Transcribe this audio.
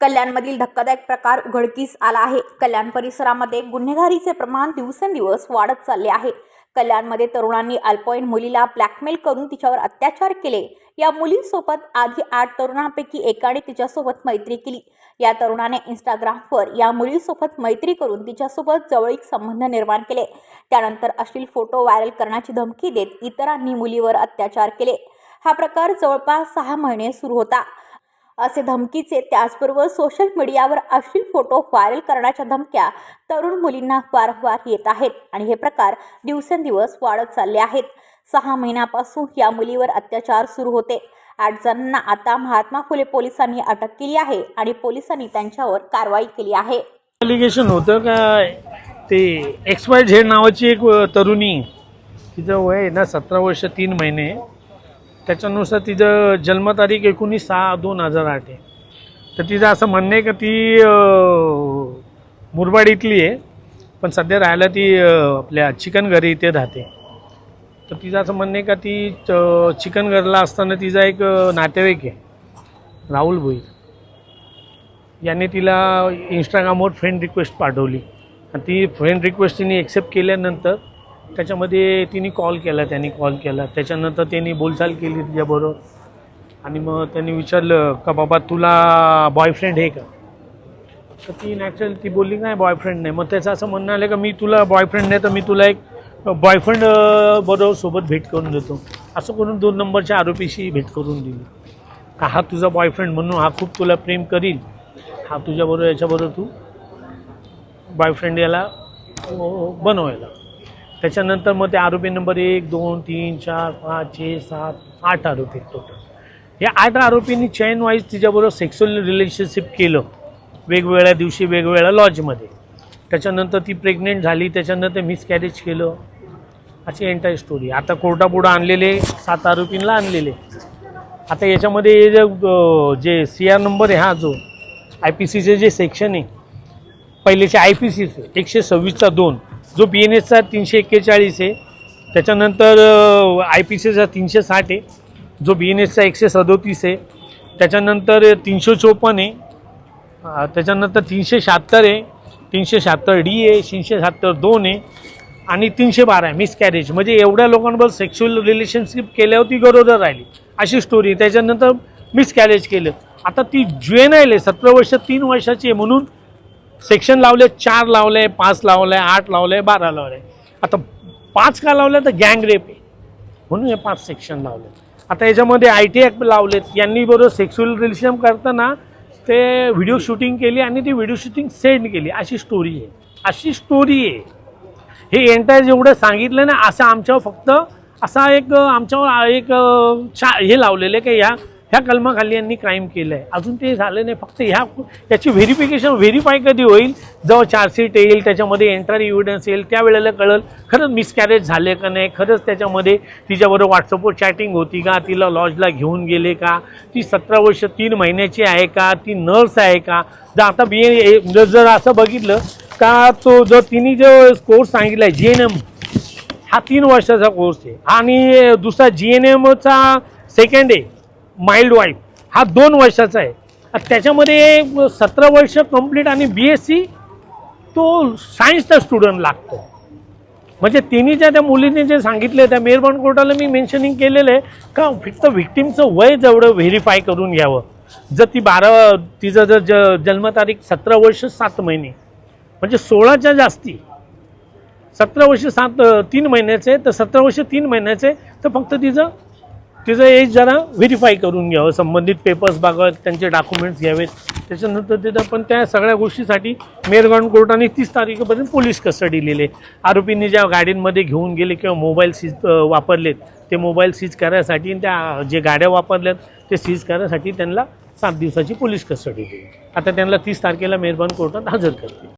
कल्याणमधील धक्कादायक प्रकार उघडकीस आला आहे. कल्याण परिसरामध्ये गुन्हेगारीचे प्रमाण दिवसेंदिवस वाढत चालले आहे. कल्याणमध्ये तरुणांनी अल्पवयीन मुलीला ब्लॅकमेल करून तिच्यावर अत्याचार केले. या मुलीसोबत आधी आठ तरुणांपैकी एकाने तिच्यासोबत मैत्री केली. या तरुणाने इंस्टाग्रामवर या मुलीसोबत मैत्री करून तिच्यासोबत जवळीक संबंध निर्माण केले. त्यानंतर अश्लील फोटो व्हायरल करण्याची धमकी देत इतरांनी मुलीवर अत्याचार केले. हा प्रकार जवळपास सहा महिने सुरू होता. असे धमकीचे त्याचबरोबर सोशल मीडियावर अश्लील फोटो व्हायरल करण्याच्या धमक्या तरुण मुलींना वारंवार येत आहेत आणि हे प्रकार दिवसेंदिवस वाढत चालले आहेत. सहा महिन्यापासून या मुलीवर अत्याचार सुरू होते. आठ जणांना आता महात्मा फुले पोलिसांनी अटक केली आहे आणि पोलिसांनी त्यांच्यावर कारवाई केली आहे. अलिगेशन होतं का? ते एक्स वाय झेड नावाची एक तरुणी तिचं वय आहे ना सतरा वर्ष तीन महिने. त्याच्यानुसार तिचं जन्मतारीख एकोणीस सहा दोन हजार आठ आहे. तर तिचं असं म्हणणं आहे का ती मुरबाड इथली आहे. पण सध्या राहायला ती आपल्या चिकन घरी इथे राहते. तर तिचं असं म्हणणं आहे का ती चिकन घरला असताना तिचा एक नातेवाईक आहे राहुल भोईर. याने तिला इंस्टाग्रामवर फ्रेंड रिक्वेस्ट पाठवली. आणि ती फ्रेंड रिक्वेस्ट तिने एक्सेप्ट केल्यानंतर त्याच्यामध्ये तिने कॉल केला त्यांनी कॉल केला. त्याच्यानंतर त्यांनी बोलचाल केली तिच्याबरोबर. आणि मग त्यांनी विचारलं का बाबा तुला बॉयफ्रेंड आहे का? तर ती नॅचरल ती बोलली नाही बॉयफ्रेंड नाही. मग त्याचं असं म्हणणं आलं का मी तुला बॉयफ्रेंड नाही तर मी तुला एक बॉयफ्रेंड बरोबर सोबत भेट करून देतो. असं करून दोन नंबरच्या आरोपीशी भेट करून दिली. का हा तुझा बॉयफ्रेंड म्हणून हा खूप तुला प्रेम करील? हा तुझ्याबरोबर याच्याबरोबर तू बॉयफ्रेंड याला बनवायला. त्याच्यानंतर मग ते आरोपी नंबर एक दोन तीन चार पाच छे सात आठ आरोपी टोटल या आठ आरोपींनी चैन वाईज तिच्याबरोबर सेक्सुअल रिलेशनशिप केलं. वेगवेगळ्या दिवशी वेगवेगळ्या लॉजमध्ये त्याच्यानंतर ती प्रेग्नेंट झाली त्याच्यानंतर मिसकॅरेज केलं. अशी एंटायर स्टोरी आता कोर्टापुढं आणलेले सात आरोपींना आणलेले. आता याच्यामध्ये जे जे सी आर नंबर आहे हा जो आय पी सीचे जे सेक्शन आहे पहिलेचे आय पी सीचे एकशे सव्वीसचा दोन. जो बी एन एसचा तीनशे एक्केचाळीस आहे त्याच्यानंतर आय पी सीचा तीनशे साठ आहे. जो बी एन एसचा एकशे सदोतीस आहे. त्याच्यानंतर तीनशे चोपन्न आहे. त्याच्यानंतर तीनशे शहात्तर आहे. तीनशे शहात्तर डी आहे. तीनशे शहात्तर दोन आहे. आणि तीनशे बारा आहे मिसकॅरेज म्हणजे एवढ्या लोकांबरोबर सेक्शुअल रिलेशनशिप केल्यावर ती गरोदर राहिली. अशी स्टोरी त्याच्यानंतर मिसकॅरेज केलं. आता ती ज्वेन आहे सतरा वर्ष तीन वर्षाची आहे म्हणून सेक्शन लावले चार लावले पाच लावले आठ लावले बारा लावले आता पाच का लावले तर गँग रेप आहे. म्हणून हे पाच सेक्शन लावले आता याच्यामध्ये आय टी ॲक्ट लावलेत. यांनी बरोबर सेक्शुअल रिलेशन करताना ते व्हिडिओ शूटिंग केली आणि ती व्हिडिओ शूटिंग सेंड केली. अशी स्टोरी आहे. अशी स्टोरी आहे. हे एंटायर जेवढं सांगितलं ना असं आमच्यावर फक्त असा एक आमच्यावर एक चा हे लावलेलं आहे की ह्या ह्या कलमाखाली यांनी क्राईम केलं आहे अजून ते झालं नाही. फक्त ह्या याची व्हेरिफिकेशन व्हेरीफाय कधी होईल? जेव्हा चार्जशीट येईल त्याच्यामध्ये एंटर इव्हिडन्स येईल त्यावेळेला कळेल खरंच मिसकॅरेज झाले का नाही? खरंच त्याच्यामध्ये तिच्याबरोबर व्हॉट्सअपवर चॅटिंग होती का? तिला लॉजला घेऊन गेले का? ती सतरा वर्ष तीन महिन्याची आहे का? ती नर्स आहे का? जर आता बी ए जर असं बघितलं का तो जो तिने जो कोर्स सांगितला आहे जी एन एम हा तीन वर्षाचा कोर्स आहे. आणि दुसरा जी एन एमचा सेकंड आहे माइल्ड वाईफ हा दोन वर्षाचा आहे. त्याच्यामध्ये सतरा वर्ष कंप्लीट आणि बी एस सी तो सायन्सचा स्टुडंट लागतो. म्हणजे तिने ज्या त्या मुलीने जे सांगितले त्या मेरबॉन कोर्टाला मी मेन्शनिंग केलेलं आहे का फक्त व्हिक्टीमचं वय जेवढं व्हेरीफाय करून घ्यावं. जर ती बारा तिचं जर ज जन्मतारीख सतरा वर्ष सात महिने. म्हणजे सोळाच्या जास्ती. सतरा वर्ष सात तीन महिन्याचे तर सतरा वर्ष तीन महिन्याचे तर फक्त तिचं तिचं एज जरा व्हेरीफाय करून घ्यावं. संबंधित पेपर्स बघावेत त्यांचे डॉक्युमेंट्स घ्यावेत. त्याच्यानंतर तिथं पण त्या सगळ्या गोष्टीसाठी मेरगॉन कोर्टाने तीस तारखेपर्यंत पोलीस कस्टडी लिहिले. आरोपींनी ज्या गाडींमध्ये घेऊन गेले किंवा मोबाईल सीज वापरलेत ते मोबाईल सीज करायसाठी आणि त्या जे गाड्या वापरल्यात ते सीज करायसाठी त्यांना सात दिवसाची पोलीस कस्टडी दिली आता त्यांना तीस तारखेला मेहरबान कोर्टात हजर करतील.